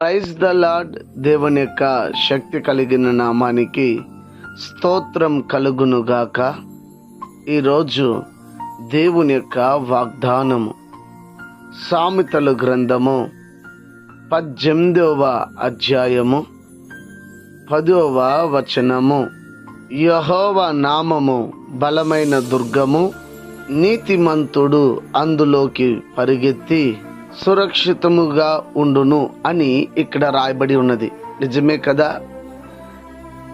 Praise the lord దేవుని యొక్క శక్తి కలిగిన నామానికి స్తోత్రం కలుగునుగాక ఈరోజు దేవుని యొక్క వాగ్దానము సామెతలు గ్రంథము పద్దెనిమిదవ అధ్యాయము పదవ వచనము. యహోవ నామము బలమైన దుర్గము నీతిమంతుడు అందులోకి పరిగెత్తి సురక్షితముగా ఉండును అని ఇక్కడ రాయబడి ఉన్నది. నిజమే కదా?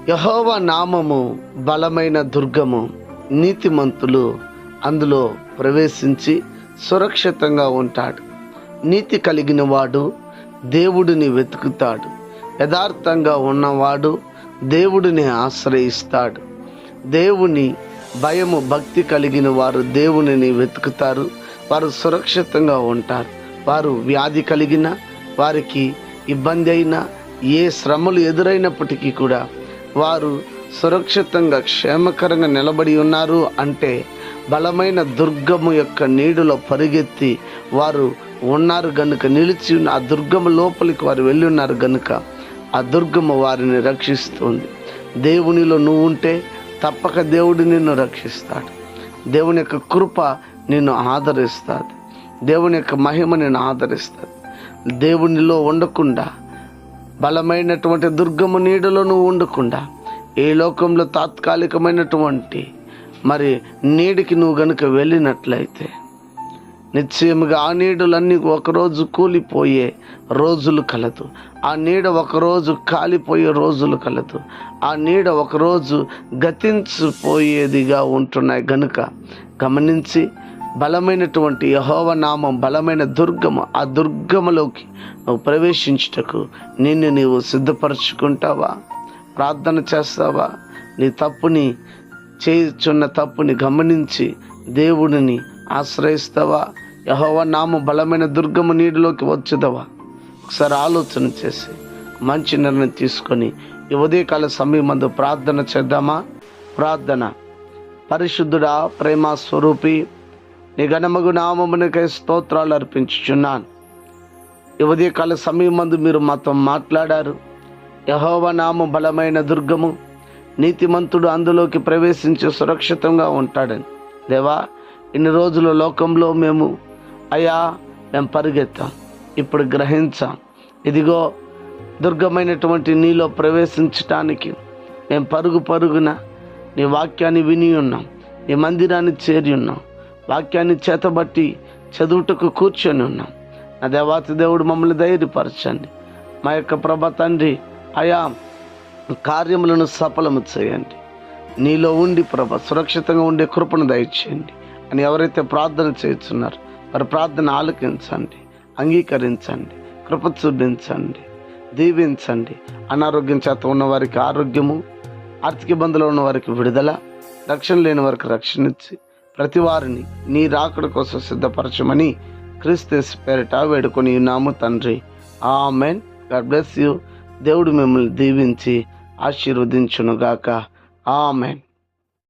యహోవ నామము బలమైన దుర్గము నీతిమంతులు అందులో ప్రవేశించి సురక్షితంగా ఉంటాడు. నీతి కలిగిన వాడు దేవుడిని వెతుకుతాడు. యథార్థంగా ఉన్నవాడు దేవుడిని ఆశ్రయిస్తాడు. దేవుని భయము భక్తి కలిగిన వారు దేవునిని వెతుకుతారు. వారు సురక్షితంగా ఉంటారు. వారు వ్యాధి కలిగిన వారికి ఇబ్బంది అయినా ఏ శ్రమలు ఎదురైనప్పటికీ కూడా వారు సురక్షితంగా క్షేమకరంగా నిలబడి ఉన్నారు అంటే బలమైన దుర్గము యొక్క నీడులో పరిగెత్తి వారు ఉన్నారు గనుక నిలిచి ఉన్న ఆ దుర్గము లోపలికి వారు వెళ్ళి ఉన్నారు గనుక ఆ దుర్గము వారిని రక్షిస్తుంది. దేవునిలో నువ్వు ఉంటే తప్పక దేవుడు నిన్ను రక్షిస్తాడు. దేవుని యొక్క కృప నిన్ను ఆదరిస్తాడు. దేవుని యొక్క మహిమ నేను ఆదరిస్తాను దేవునిలో ఉండకుండా బలమైనటువంటి దుర్గము నీడలో నువ్వు ఉండకుండా ఈ లోకంలో తాత్కాలికమైనటువంటి మరి నీడికి నువ్వు గనుక వెళ్ళినట్లయితే నిశ్చయముగా ఆ నీడలన్నీ ఒకరోజు కూలిపోయే రోజులు కలదు. ఆ నీడ ఒకరోజు కాలిపోయే రోజులు కలదు. ఆ నీడ ఒకరోజు గతించిపోయేదిగా ఉంటున్నాయి. గనుక గమనించి బలమైనటువంటి యహోవ నామం బలమైన దుర్గము ఆ దుర్గములోకి నువ్వు ప్రవేశించుటకు నిన్ను నీవు సిద్ధపరచుకుంటావా? ప్రార్థన చేస్తావా? నీ తప్పుని చేయుచున్న తప్పుని గమనించి దేవుడిని ఆశ్రయిస్తావా? యహోవ నామ బలమైన దుర్గము నీటిలోకి వచ్చుదవా? ఒకసారి ఆలోచన చేసి మంచి నిర్ణయం తీసుకొని ఈ ఉదయకాల సమయం మందు ప్రార్థన చేద్దామా? ప్రార్థన. పరిశుద్ధుడా ప్రేమ స్వరూపి నీ గణమగు నామమునికై స్తోత్రాలు అర్పించుచున్నాను. ఈ ఉదయకాల సమయం మందు మీరు మాతో మాట్లాడారు. యహోవ నామ బలమైన దుర్గము నీతిమంతుడు అందులోకి ప్రవేశించి సురక్షితంగా ఉంటాడని. దేవా ఇన్ని రోజుల లోకంలో మేము అయ్యా మేము పరిగెత్తాం. ఇప్పుడు గ్రహించాం. ఇదిగో దుర్గమైనటువంటి నీలో ప్రవేశించటానికి మేము పరుగు పరుగున నీ వాక్యాన్ని విని ఉన్నాం. నీ మందిరాన్ని చేరి ఉన్నాం. వాక్యాన్ని చేతబట్టి చదువుటకు కూర్చొని ఉన్నాం. నా దేవాతి దేవుడు మమ్మల్ని ధైర్యపరచండి. మా యొక్క ప్రభ తండ్రి ఆయా కార్యములను సఫలము చేయండి. నీలో ఉండి ప్రభ సురక్షితంగా ఉండే కృపను దయచేయండి. అని ఎవరైతే ప్రార్థన చేస్తున్నారో వారి ప్రార్థన ఆలకించండి అంగీకరించండి కృప చూపించండి దీవించండి. అనారోగ్యం చేత ఉన్న వారికి ఆరోగ్యము ఆర్థిక ఇబ్బందులు ఉన్న వారికి విడుదల రక్షణ లేని వారికి రక్షణ ఇచ్చి ప్రతి వారిని నీ రాకడ కోసం సిద్ధపరచమని క్రీస్తు పేరిట వేడుకొని ఉన్నాము తండ్రి. ఆమెన్. God bless you. దేవుడు మిమ్మల్ని దీవించి ఆశీర్వదించునుగాక. ఆమెన్.